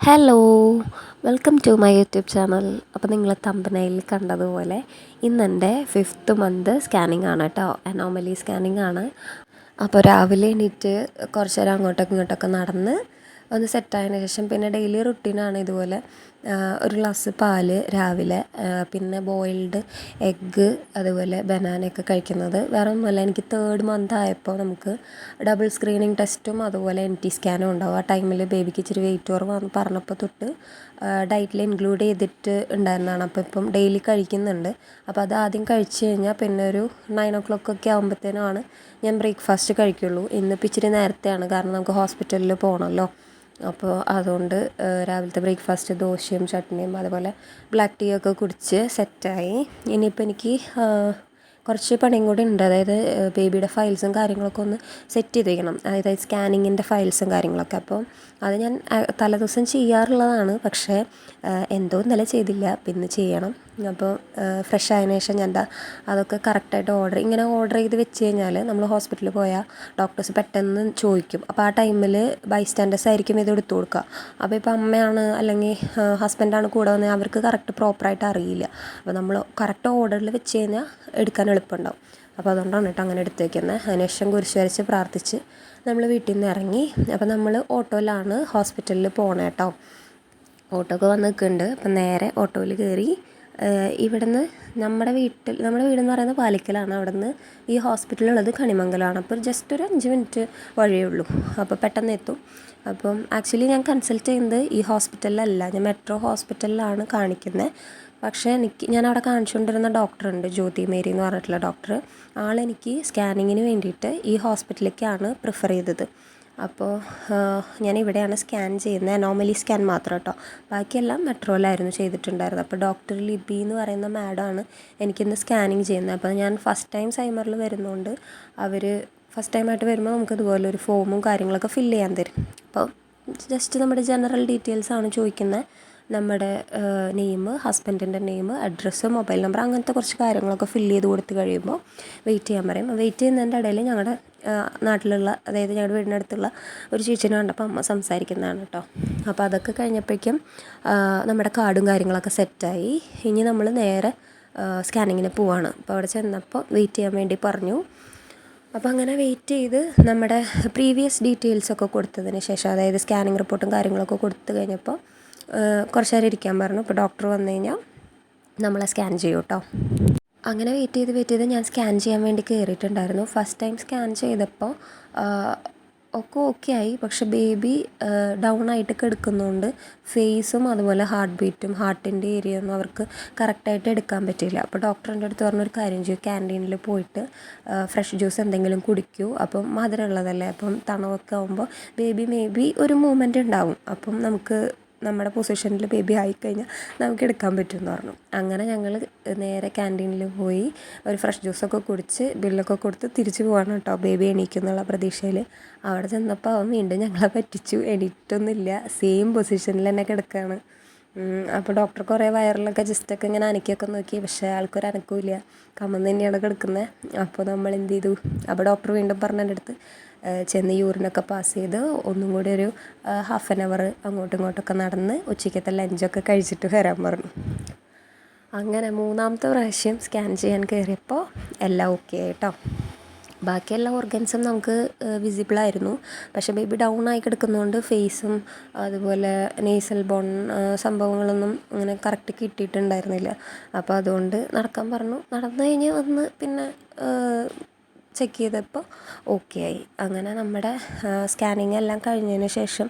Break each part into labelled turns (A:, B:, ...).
A: Hello welcome to my YouTube channel അപ്പോൾ നിങ്ങൾ തമ്പനയിൽ കണ്ടതുപോലെ ഇന്ന് എന്റെ ഫിഫ്ത്ത് മന്ത് സ്കാനിങ് ആണ് കേട്ടോ അനോമലി സ്കാനിങ് ആണ്. അപ്പോൾ രാവിലെ എണീറ്റ് കുറച്ച് നേരം അങ്ങോട്ടൊക്കെ ഇങ്ങോട്ടൊക്കെ നടന്ന് ഒന്ന് സെറ്റായതിനു ശേഷം പിന്നെ ഡെയിലി റുട്ടീനാണ് ഇതുപോലെ ഒരു ഗ്ലാസ് പാൽ രാവിലെ പിന്നെ ബോയിൽഡ് എഗ്ഗ് അതുപോലെ ബനാനയൊക്കെ കഴിക്കുന്നത്. വേറെ ഒന്നുമല്ല എനിക്ക് തേർഡ് മന്ത് ആയപ്പോൾ നമുക്ക് ഡബിൾ സ്ക്രീനിങ് ടെസ്റ്റും അതുപോലെ എൻ ടി സ്കാനും ഉണ്ടാവും. ആ ടൈമിൽ ബേബിക്ക് ഇച്ചിരി വെയിറ്റ് കുറവാന്ന് പറഞ്ഞപ്പോൾ തൊട്ട് ഡയറ്റിൽ ഇൻക്ലൂഡ് ചെയ്തിട്ട് ഉണ്ടായിരുന്നതാണ്. അപ്പോൾ ഇപ്പം ഡെയിലി കഴിക്കുന്നുണ്ട്. അപ്പോൾ അത് ആദ്യം കഴിച്ച് കഴിഞ്ഞാൽ പിന്നെ ഒരു നയൻ ഒ ക്ലോക്ക് ഒക്കെ ആകുമ്പോഴത്തേനുമാണ് ഞാൻ ബ്രേക്ക്ഫാസ്റ്റ് കഴിക്കുള്ളൂ. ഇന്നിപ്പോൾ ഇച്ചിരി നേരത്തെയാണ്. കാരണം നമുക്ക് ഹോസ്പിറ്റലിൽ പോകണമല്ലോ അപ്പോൾ അതുകൊണ്ട് രാവിലത്തെ ബ്രേക്ക്ഫാസ്റ്റ് ദോശയും ചട്നിയും അതുപോലെ ബ്ലാക്ക് ടീ ഒക്കെ കുടിച്ച് സെറ്റായി ഇനിയിപ്പോൾ എനിക്ക് കുറച്ച് പണിയും കൂടി ഉണ്ട്. അതായത് ബേബിയുടെ ഫയൽസും കാര്യങ്ങളൊക്കെ ഒന്ന് സെറ്റ് ചെയ്ത് വയ്ക്കണം അതായത് സ്കാനിങ്ങിന്റെ ഫയൽസും കാര്യങ്ങളൊക്കെ. അപ്പോൾ അത് ഞാൻ തലേദിവസം ചെയ്യാറുള്ളതാണ്. പക്ഷേ എന്തോ ഇന്നലെ ചെയ്തില്ല. പിന്നെ ചെയ്യണം. അപ്പോൾ ഫ്രഷ് ആയതിനു ശേഷം ഞാൻ എന്താ അതൊക്കെ കറക്റ്റായിട്ട് ഓർഡർ ഇങ്ങനെ ഓർഡർ ചെയ്ത് വെച്ച് കഴിഞ്ഞാൽ നമ്മൾ ഹോസ്പിറ്റലിൽ പോയാൽ ഡോക്ടേഴ്സ് പെട്ടെന്ന് ചോദിക്കും. അപ്പോൾ ആ ടൈമിൽ ബൈസ്റ്റാൻഡേഴ്സ് ആയിരിക്കും ഇത് എടുത്തു കൊടുക്കുക അപ്പോൾ ഇപ്പോൾ അമ്മയാണ് അല്ലെങ്കിൽ ഹസ്ബൻഡാണ് കൂടെ വന്നത് അവർക്ക് കറക്റ്റ് പ്രോപ്പറായിട്ട് അറിയില്ല. അപ്പോൾ നമ്മൾ കറക്റ്റ് ഓർഡറിൽ വെച്ച് കഴിഞ്ഞാൽ എടുക്കാൻ എളുപ്പമുണ്ടാവും അപ്പോൾ അതുകൊണ്ടാണ് കേട്ടോ അങ്ങനെ എടുത്ത് വയ്ക്കുന്നത് അതിനുശേഷം കുരിശ് വരച്ച് പ്രാർത്ഥിച്ച് നമ്മൾ വീട്ടിൽ നിന്ന് ഇറങ്ങി അപ്പോൾ നമ്മൾ ഓട്ടോയിലാണ് ഹോസ്പിറ്റലിൽ പോകണേ കേട്ടോ ഓട്ടോ ഒക്കെ വന്ന് നിൽക്കുന്നുണ്ട് അപ്പം നേരെ ഓട്ടോയിൽ കയറി ഇവിടുന്ന് നമ്മുടെ വീട്ടിൽ നമ്മുടെ വീടെന്ന് പറയുന്നത് പാലിക്കലാണ്. അവിടുന്ന് ഈ ഹോസ്പിറ്റലുള്ളത് കണിമംഗലമാണ്. അപ്പോൾ ജസ്റ്റ് ഒരു അഞ്ച് മിനിറ്റ് വഴിയേ ഉള്ളൂ. അപ്പോൾ പെട്ടെന്ന് എത്തും. അപ്പം ആക്ച്വലി ഞാൻ കൺസൾട്ട് ചെയ്യുന്നത് ഈ ഹോസ്പിറ്റലിലല്ല. ഞാൻ മെട്രോ ഹോസ്പിറ്റലിലാണ് കാണിക്കുന്നത് പക്ഷേ എനിക്ക് ഞാൻ അവിടെ കാണിച്ചുകൊണ്ടിരുന്ന ഡോക്ടറുണ്ട് ജ്യോതി മേരി എന്ന് പറഞ്ഞിട്ടുള്ള ഡോക്ടർ. ആളെനിക്ക് സ്കാനിങ്ങിന് വേണ്ടിയിട്ട് ഈ ഹോസ്പിറ്റലിലേക്കാണ് പ്രിഫർ ചെയ്തത്. അപ്പോൾ ഞാൻ ഇവിടെയാണ് സ്കാൻ ചെയ്യുന്നത്. അനോമലി സ്കാൻ മാത്രം കേട്ടോ. ബാക്കിയെല്ലാം മെട്രോയിലായിരുന്നു ചെയ്തിട്ടുണ്ടായിരുന്നത്. അപ്പോൾ ഡോക്ടർ ലിബി എന്ന് പറയുന്ന മാഡമാണ് എനിക്കിന്ന് സ്കാനിങ് ചെയ്യുന്നത്. അപ്പോൾ ഞാൻ ഫസ്റ്റ് ടൈം സൈമറിൽ വരുന്നതുകൊണ്ട് അവർ ഫസ്റ്റ് ടൈമായിട്ട് വരുമ്പോൾ നമുക്ക് ഇതുപോലെ ഒരു ഫോമും കാര്യങ്ങളൊക്കെ ഫില്ല് ചെയ്യാൻ തരും. അപ്പോൾ ജസ്റ്റ് നമ്മുടെ ജനറൽ ഡീറ്റെയിൽസ് ആണ് ചോദിക്കുന്നത്. നമ്മുടെ നെയിം ഹസ്ബൻഡിന്റെ നെയിം അഡ്രസ്സ് മൊബൈൽ നമ്പർ അങ്ങനത്തെ കുറച്ച് കാര്യങ്ങളൊക്കെ ഫില്ല് ചെയ്ത് കൊടുത്ത് കഴിയുമ്പോൾ വെയിറ്റ് ചെയ്യാൻ പറയും. വെയിറ്റ് ചെയ്യുന്നതിന്റെ ഇടയിൽ ഞങ്ങളുടെ നാട്ടിലുള്ള അതായത് ഞങ്ങളുടെ വീടിനടുത്തുള്ള ഒരു ചേച്ചിനെ കണ്ടപ്പോൾ അമ്മ സംസാരിക്കുന്നതാണ് കേട്ടോ. അപ്പോൾ അതൊക്കെ കഴിഞ്ഞപ്പോഴേക്കും നമ്മുടെ കാർഡും കാര്യങ്ങളൊക്കെ സെറ്റായി ഇനി നമ്മൾ നേരെ സ്കാനിങ്ങിന് പോവാണ്. അപ്പോൾ അവിടെ ചെന്നപ്പോൾ വെയിറ്റ് ചെയ്യാൻ വേണ്ടി പറഞ്ഞു. അപ്പോൾ അങ്ങനെ വെയിറ്റ് ചെയ്ത് നമ്മുടെ പ്രീവിയസ് ഡീറ്റെയിൽസൊക്കെ കൊടുത്തതിന് ശേഷം അതായത് സ്കാനിങ് റിപ്പോർട്ടും കാര്യങ്ങളൊക്കെ കൊടുത്തു കഴിഞ്ഞപ്പോൾ കുറച്ച് നേരം ഇരിക്കാൻ പറഞ്ഞു. അപ്പോൾ ഡോക്ടർ വന്നു കഴിഞ്ഞാൽ നമ്മളെ സ്കാൻ ചെയ്യും കേട്ടോ അങ്ങനെ വെയിറ്റ് ചെയ്ത് വെയിറ്റ് ചെയ്ത് ഞാൻ സ്കാൻ ചെയ്യാൻ വേണ്ടി കയറിയിട്ടുണ്ടായിരുന്നു ഫസ്റ്റ് ടൈം സ്കാൻ ചെയ്തപ്പോൾ ഒക്കെ ഓക്കെ ആയി. പക്ഷെ ബേബി ഡൗൺ ആയിട്ട് കിടക്കുന്നതുകൊണ്ട് ഫേസും അതുപോലെ ഹാർട്ട് ബീറ്റും ഹാർട്ടിന്റെ ഏരിയ ഒന്നും അവർക്ക് കറക്റ്റായിട്ട് എടുക്കാൻ പറ്റിയില്ല. അപ്പോൾ ഡോക്ടറിന്റെ അടുത്ത് പറഞ്ഞൊരു കാര്യം ചെയ്യും. ക്യാന്റീനിൽ പോയിട്ട് ഫ്രഷ് ജ്യൂസ് എന്തെങ്കിലും കുടിക്കൂ. അപ്പം മധുരമുള്ളതല്ലേ? അപ്പം തണവൊക്കെ ആകുമ്പോൾ ബേബി മേ ബി ഒരു മൂമെന്റ് ഉണ്ടാവും. അപ്പം നമുക്ക് നമ്മുടെ പൊസിഷനിൽ ബേബി ആയിക്കഴിഞ്ഞാൽ നമുക്ക് എടുക്കാൻ പറ്റുമെന്ന് പറഞ്ഞു. അങ്ങനെ ഞങ്ങൾ നേരെ ക്യാന്റീനിൽ പോയി ഒരു ഫ്രഷ് ജ്യൂസൊക്കെ കുടിച്ച് ബില്ലൊക്കെ കൊടുത്ത് തിരിച്ചു പോവാണ് കേട്ടോ. ബേബി എണീക്കുന്നുള്ള പ്രതീക്ഷയിൽ അവിടെ ചെന്നപ്പോൾ അവൻ വീണ്ടും ഞങ്ങളെ പറ്റിച്ചു. എണീറ്റൊന്നുമില്ല. സെയിം പൊസിഷനിൽ തന്നെ കിടക്കുകയാണ് അപ്പോൾ ഡോക്ടർ കുറേ വയറിലൊക്കെ ജസ്റ്റൊക്കെ ഇങ്ങനെ അനക്കിയൊക്കെ നോക്കി. പക്ഷേ ആൾക്കൊരു അനക്കൂല കമ്മന്ന് തന്നെയാണ് കിടക്കുന്നത് അപ്പോൾ നമ്മൾ എന്ത് ചെയ്തു? അപ്പോൾ ഡോക്ടർ വീണ്ടും പറഞ്ഞ എന്റെ അടുത്ത് ചെന്ന് യൂറിനൊക്കെ പാസ് ചെയ്ത് ഒന്നും കൂടി ഒരു ഹാഫ് ആൻ അവർ അങ്ങോട്ടും ഇങ്ങോട്ടൊക്കെ നടന്ന് ഉച്ചയ്ക്കത്തെ ലഞ്ചൊക്കെ കഴിച്ചിട്ട് വരാൻ പറഞ്ഞു. അങ്ങനെ മൂന്നാമത്തെ പ്രാവശ്യം സ്കാൻ ചെയ്യാൻ കയറിയപ്പോൾ എല്ലാം ഓക്കെ ആയിട്ടോ. ബാക്കി എല്ലാ ഓർഗൻസും നമുക്ക് വിസിബിൾ ആയിരുന്നു. പക്ഷേ ബേബി ഡൗൺ ആയി കിടക്കുന്നതുകൊണ്ട് ഫേസും അതുപോലെ നേസൽ ബോൺ സംഭവങ്ങളൊന്നും അങ്ങനെ കറക്റ്റ് കിട്ടിയിട്ടുണ്ടായിരുന്നില്ല. അപ്പോൾ അതുകൊണ്ട് നടക്കാൻ പറഞ്ഞു. നടന്നു കഴിഞ്ഞ് വന്ന് പിന്നെ ചെക്ക് ചെയ്തപ്പോൾ ഓക്കെ ആയി. അങ്ങനെ നമ്മുടെ സ്കാനിങ് എല്ലാം കഴിഞ്ഞതിന് ശേഷം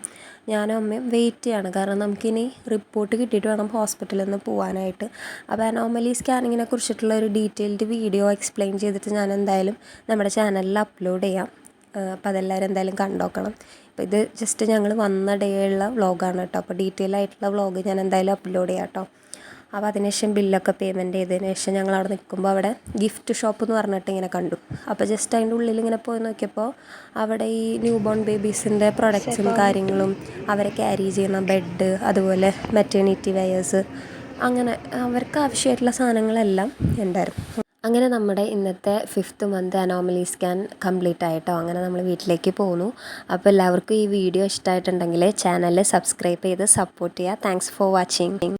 A: ഞാനും അമ്മയും വെയിറ്റ് ചെയ്യാണ്. കാരണം നമുക്കിനി റിപ്പോർട്ട് കിട്ടിയിട്ട് വേണം ഹോസ്പിറ്റലിൽ നിന്ന് പോകാനായിട്ട് അപ്പോൾ അനോമലി സ്കാനിങ്ങിനെ കുറിച്ചിട്ടുള്ള ഒരു ഡീറ്റെയിൽഡ് വീഡിയോ എക്സ്പ്ലെയിൻ ചെയ്തിട്ട് ഞാൻ എന്തായാലും നമ്മുടെ ചാനലിൽ അപ്ലോഡ് ചെയ്യാം. അപ്പോൾ അതെല്ലാവരും എന്തായാലും കണ്ടോക്കണം. അപ്പോൾ ഇത് ജസ്റ്റ് ഞങ്ങൾ വന്ന ഡേ ഉള്ള വ്ളോഗാണ് കേട്ടോ. അപ്പോൾ ഡീറ്റെയിൽ ആയിട്ടുള്ള വ്ളോഗ് ഞാൻ എന്തായാലും അപ്ലോഡ് ചെയ്യാം കേട്ടോ. അപ്പോൾ അതിനുശേഷം ബില്ലൊക്കെ പേയ്മെന്റ് ചെയ്തതിന് ശേഷം ഞങ്ങൾ അവിടെ നിൽക്കുമ്പോൾ അവിടെ ഗിഫ്റ്റ് ഷോപ്പ് എന്ന് പറഞ്ഞിട്ട് ഇങ്ങനെ കണ്ടു. അപ്പോൾ ജസ്റ്റ് അതിന്റെ ഉള്ളിൽ ഇങ്ങനെ പോയി നോക്കിയപ്പോൾ അവിടെ ഈ ന്യൂ ബോൺ ബേബീസിന്റെ പ്രൊഡക്ട്സും കാര്യങ്ങളും അവരെ ക്യാരി ചെയ്യുന്ന ബെഡ് അതുപോലെ മെറ്റേണിറ്റി വെയേഴ്സ് അങ്ങനെ അവർക്ക് ആവശ്യമായിട്ടുള്ള സാധനങ്ങളെല്ലാം ഉണ്ടായിരുന്നു. അങ്ങനെ നമ്മുടെ ഇന്നത്തെ fifth month anomaly scan complete ആയിട്ടോ അങ്ങനെ നമ്മൾ വീട്ടിലേക്ക് പോന്നു. അപ്പോൾ എല്ലാവർക്കും ഈ വീഡിയോ ഇഷ്ടമായിട്ടുണ്ടെങ്കിൽ ചാനൽ സബ്സ്ക്രൈബ് ചെയ്ത് സപ്പോർട്ട് ചെയ്യുക. Thanks for watching